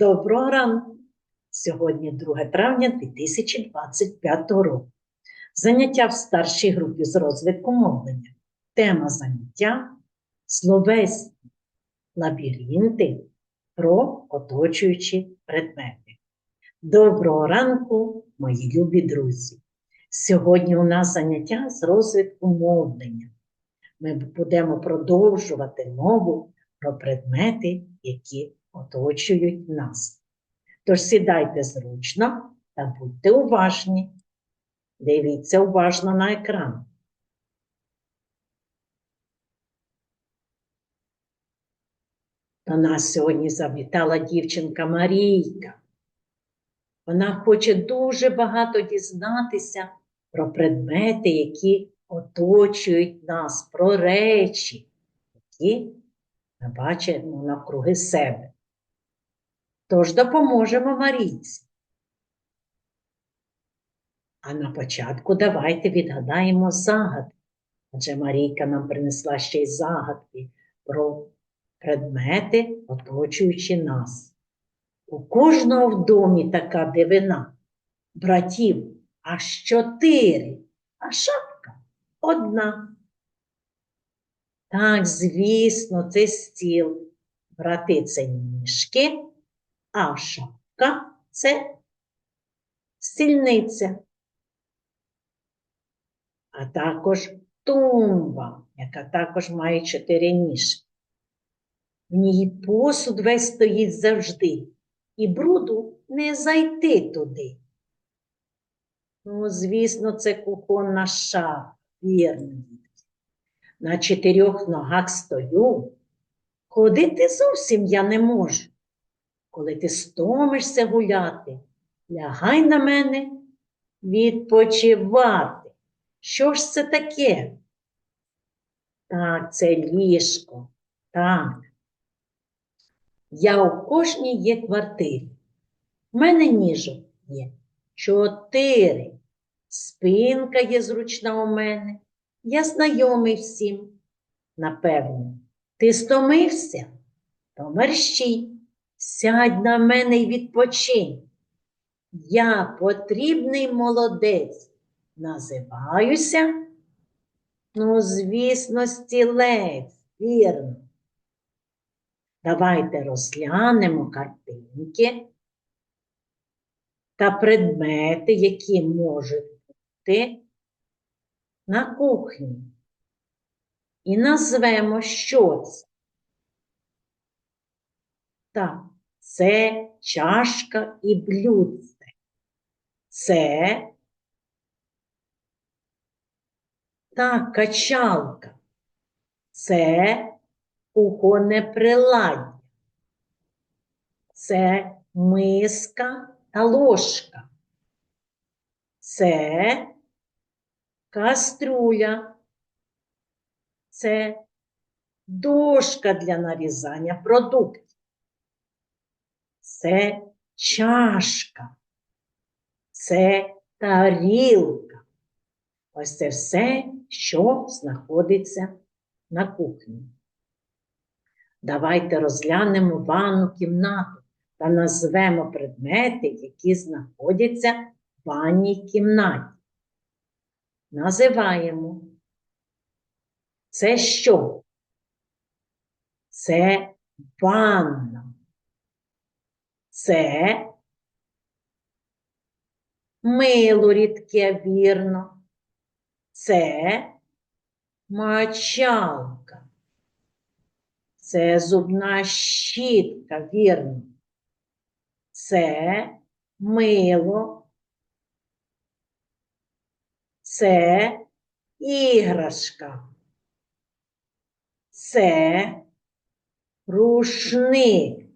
Доброго ранку! Сьогодні 2 травня 2025 року. Заняття в старшій групі з розвитку мовлення. Тема заняття словесні лабіринти про оточуючі предмети. Доброго ранку, мої любі друзі! Сьогодні у нас заняття з розвитку мовлення. Ми будемо продовжувати мову про предмети, які оточують нас. Тож сідайте зручно та будьте уважні. Дивіться уважно на екран. До нас сьогодні завітала дівчинка Марійка. Вона хоче дуже багато дізнатися про предмети, які оточують нас, про речі, які ми бачимо навкруги себе. Тож допоможемо Марійці. А на початку давайте відгадаємо загадки. Адже Марійка нам принесла ще й загадки про предмети, оточуючи нас. У кожного в домі така дивина. Братів аж чотири, а шапка одна. Так, звісно, це стіл. Брати це ніжки, а шапка це стільниця. А також тумба, яка також має чотири ніжки. В ній посуд весь стоїть завжди, і бруду не зайти туди. Ну, звісно, це кухонна шафа, вірно. На чотирьох ногах стою, ходити зовсім я не можу. Коли ти стомишся гуляти, лягай на мене відпочивати. Що ж це таке? Так, це ліжко. Так. Я у кожній є квартирі. В мене ніжок є чотири. Спинка є зручна у мене. Я знайомий всім. Напевно, ти стомився? То мерщій, сядь на мене й відпочинь. Я потрібний молодець. Називаюся, ну, звісно, стілець, вірно. Давайте розглянемо картинки та предмети, які можуть бути на кухні. І назвемо, що це. Так, це чашка і блюдце. Це так, качалка. Це кухонне приладдя. Це миска та ложка. Це каструля. Це дошка для нарізання продуктів. Це чашка. Це тарілка. Ось це все, що знаходиться на кухні. Давайте розглянемо ванну кімнату та назвемо предмети, які знаходяться в ванній кімнаті. Називаємо. Це що? Це ванна. Це мило рідке, вірно. Це мочалка. Це зубна щітка, вірно. Це мило. Це іграшка. Це рушник.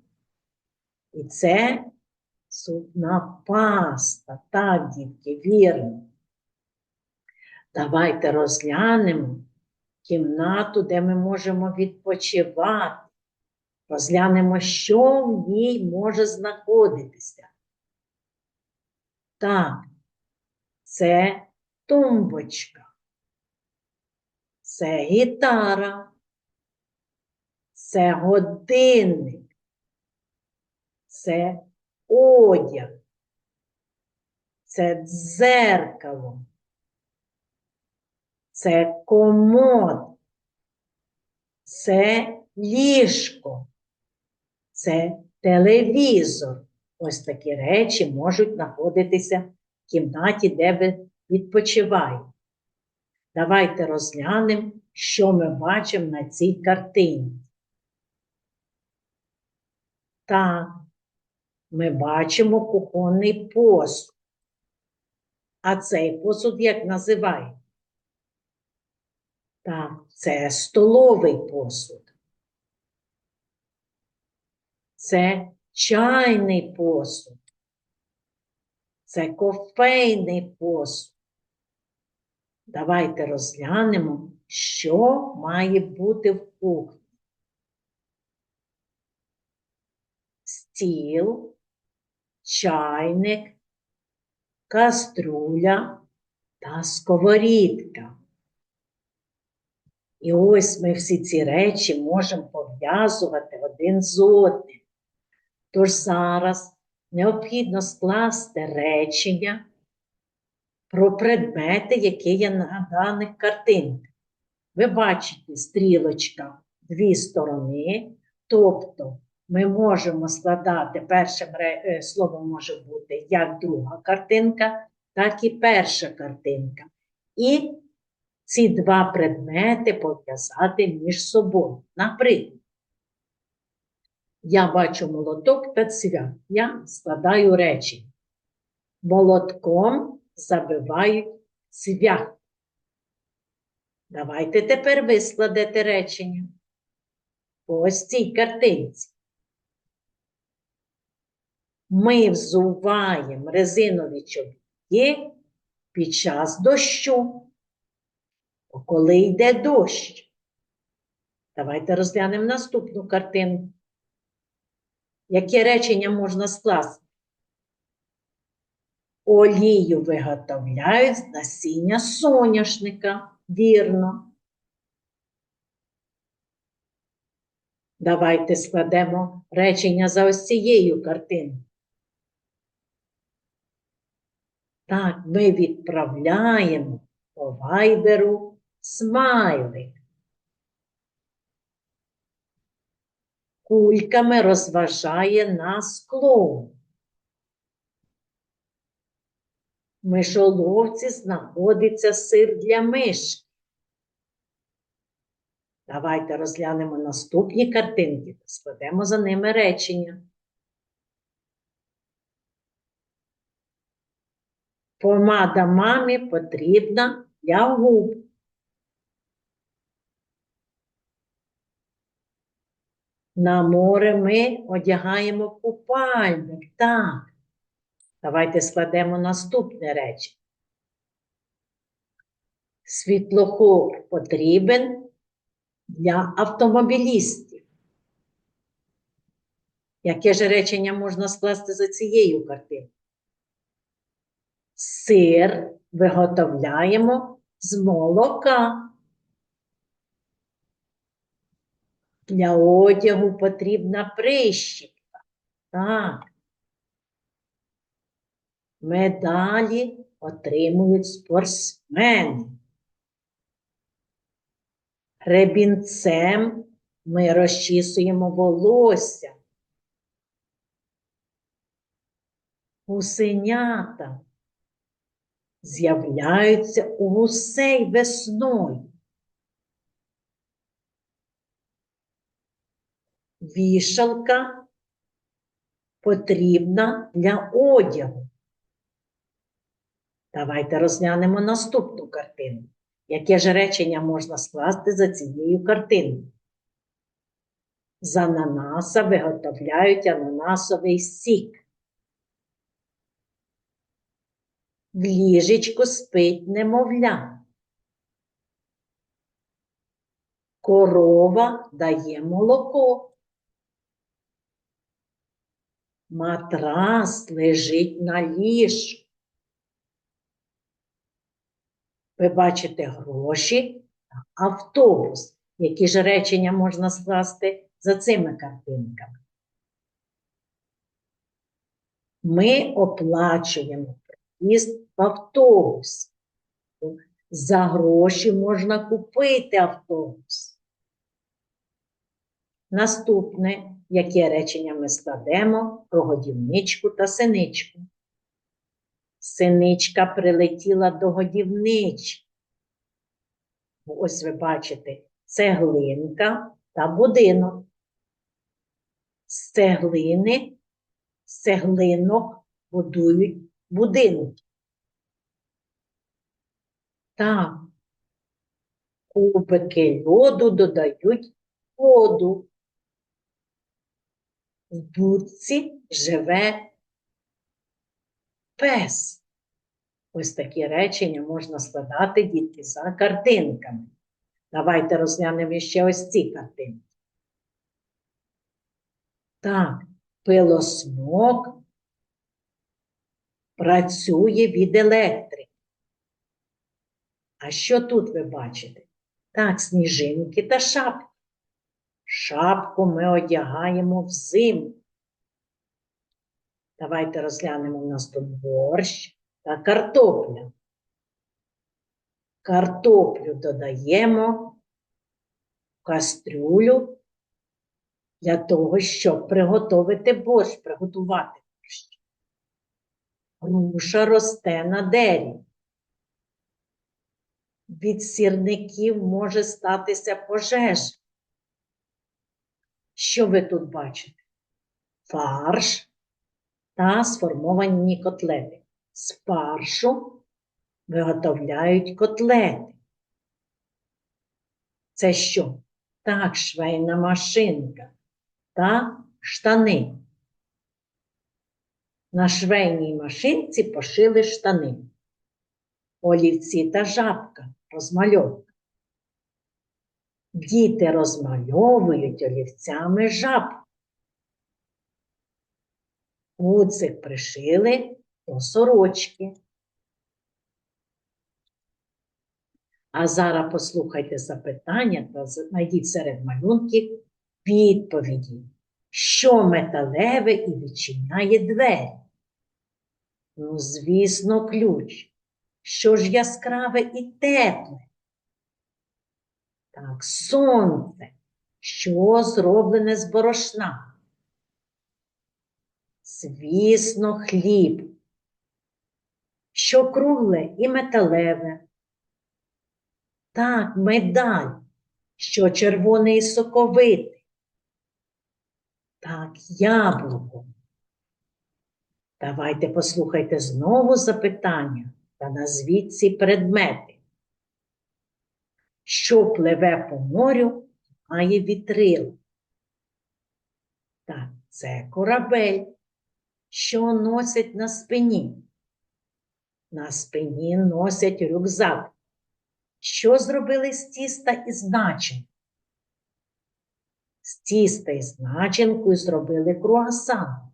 І це зубна паста. Так, дітки, вірно. Давайте розглянемо кімнату, де ми можемо відпочивати. Розглянемо, що в ній може знаходитися. Так, це тумбочка, це гітара, це годинник, це одяг, це дзеркало, це комод, це ліжко, це телевізор. Ось такі речі можуть знаходитися в кімнаті, де ви відпочиваєте. Давайте розглянемо, що ми бачимо на цій картині. Так, ми бачимо кухонний посуд. А цей посуд як називають? Так, це столовий посуд. Це чайний посуд. Це кофейний посуд. Давайте розглянемо, що має бути в кухні. Стіл, чайник, каструля та сковорідка. І ось ми всі ці речі можемо пов'язувати один з одним. Тож зараз необхідно скласти речення про предмети, які є на даних картинках. Ви бачите стрілочка дві сторони, тобто ми можемо складати першим е, словом може бути як друга картинка, так і перша картинка. І ці два предмети пов'язати між собою. Наприклад, я бачу молоток та цвях. Я складаю речі. Молотком забивають цвях. Давайте тепер ви складете речення. по Ось цій картинці. Ми взуваємо резинові чобітки під час дощу. Коли йде дощ. Давайте розглянемо наступну картинку. Яке речення можна скласти? Олію виготовляють з насіння соняшника. Вірно. Давайте складемо речення за ось цією картиною. Так, ми відправляємо по вайберу смайлик. Кульками розважає нас клоун. В мишоловці знаходиться сир для мишки. Давайте розглянемо наступні картинки та складемо за ними речення. Помада мамі потрібна для губ. На море ми одягаємо купальник. Так. Давайте складемо наступне речення. Світлохор потрібен для автомобілістів. Яке ж речення можна скласти за цією картиною? Сир виготовляємо з молока. Для одягу потрібна прищіпка. Так. Медалі отримують спортсмени. Ребінцем ми розчісуємо волосся. Гусенята з'являються у гусей весною. Вішалка потрібна для одягу. Давайте розглянемо наступну картину. Яке ж речення можна скласти за цією картиною? З ананаса виготовляють ананасовий сік. В ліжечку спить немовля. Корова дає молоко. Матрас лежить на ліжку. Ви бачите гроші та автобус. Які ж речення можна скласти за цими картинками? Ми оплачуємо проїзд автобус. За гроші можна купити автобус. Наступне, яке речення ми складемо про годівничку та синичку. Синичка прилетіла до годівнички. Ось ви бачите цеглинка та будинок. З цеглини, з цеглинок будують будинок. Так, кубики льоду додають воду. В будці живе пес. Ось такі речення можна складати дітки за картинками. Давайте розглянемо ще ось ці картинки. Так, пилосмок працює від електрики. А що тут ви бачите? Так, сніжинки та шапки. Шапку ми одягаємо взимку. Давайте розглянемо у нас тут борщ та картопля. Картоплю додаємо в кастрюлю для того, щоб приготувати борщ, приготувати борщ. Груша росте на дереві. Від сірників може статися пожежа. Що ви тут бачите? Фарш та сформовані котлети. З фаршу виготовляють котлети. Це що? Так, швейна машинка та штани. На швейній машинці пошили штани. Олівці та жабка розмальовка. Діти розмальовують олівцями жабку. Гуцик пришили до сорочки. А зараз послухайте запитання та знайдіть серед малюнків відповіді, що металеве і відчиняє двері. Ну, звісно, ключ. Що ж яскраве і тепле? Так, сонце, що зроблене з борошна. Звісно, хліб, що кругле і металеве. Так, медаль, що червоний і соковитий. Так, яблуко. Давайте послухайте знову запитання та назвіть ці предмети. Що пливе по морю, має вітрила. Так, це корабель, що носять на спині. На спині носять рюкзак. Що зробили з тіста із начинкою? З тіста із начинкою зробили круасан.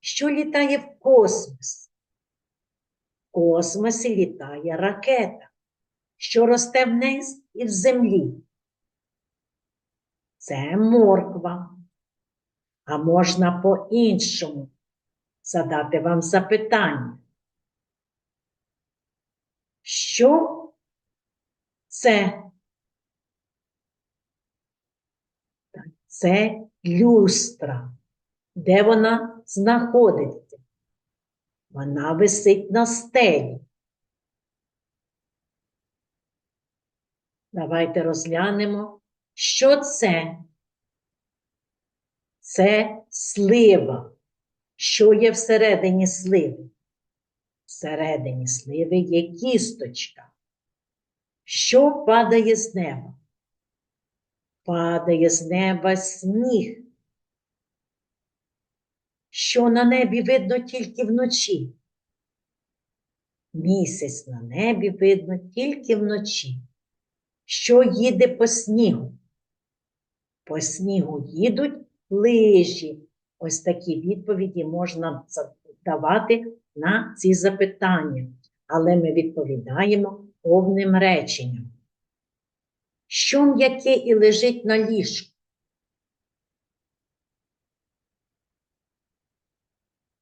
Що літає в космос? Космосі літає ракета, що росте вниз і в землі. Це морква. А можна по-іншому задати вам запитання. Що це? Це люстра. Де вона знаходиться? Вона висить на стелі. Давайте розглянемо, що це. Це слива. Що є всередині сливи? Всередині сливи є кісточка. Що падає з неба? Падає з неба сніг. Що на небі видно тільки вночі? Місяць на небі видно тільки вночі. Що їде по снігу? По снігу їдуть лижі. Ось такі відповіді можна давати на ці запитання, але ми відповідаємо повним реченням. Що м'яке і лежить на ліжку?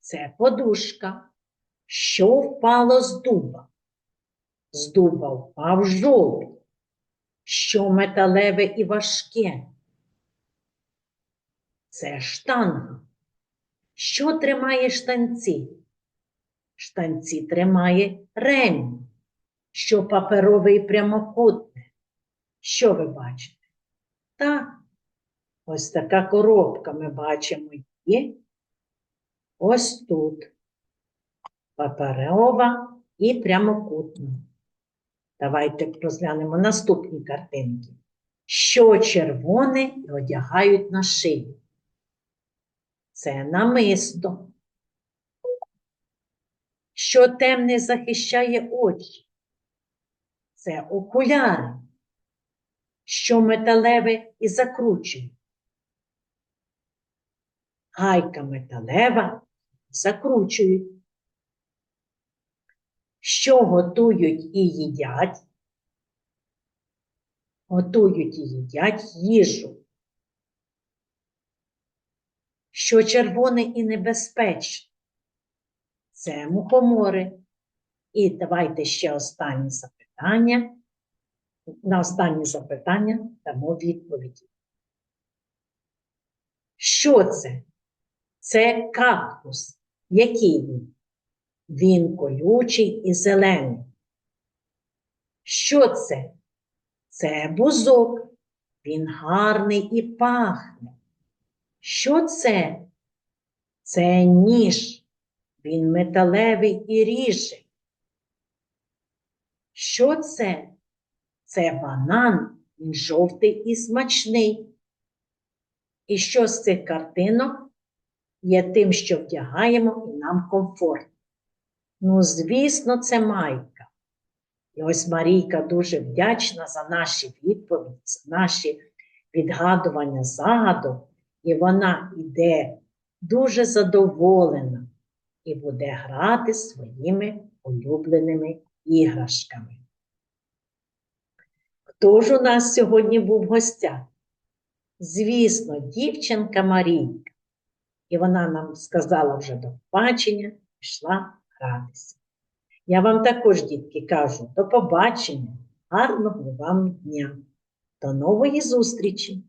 Це подушка, що впало з дуба. З дуба впав жолудь, що металеве і важке. Це штанга. Що тримає штанці? Штанці тримає ремінь, що паперове і прямокутне. Що ви бачите? Так, ось така коробка ми бачимо є. Ось тут. Паперова і прямокутна. Давайте розглянемо наступні картинки. Що червоне одягають на шию? Це намисто. Що темне захищає очі? Це окуляри. Що металеве і закручує? Гайка металева закручують. Що готують і їдять? Готують і їдять їжу. Що червоне і небезпечне? Це мухомори. І давайте ще останнє запитання. На останнє запитання дамо відповіді. Що це? Це кактус. Який він? Він колючий і зелений. Що це? Це бузок. Він гарний і пахне. Що це? Це ніж. Він металевий і ріже. Що це? Це банан, він жовтий і смачний. І що з цих картинок є тим, що вдягаємо і нам комфортно? Ну, звісно, це майка. І ось Марійка дуже вдячна за наші відповіді, за наші відгадування загадок, і вона йде дуже задоволена і буде грати своїми улюбленими іграшками. Хто ж у нас сьогодні був в гостях? Звісно, дівчинка Марійка. І вона нам сказала вже до побачення, пішла гратися. Я вам також, дітки, кажу, до побачення, гарного вам дня, до нової зустрічі!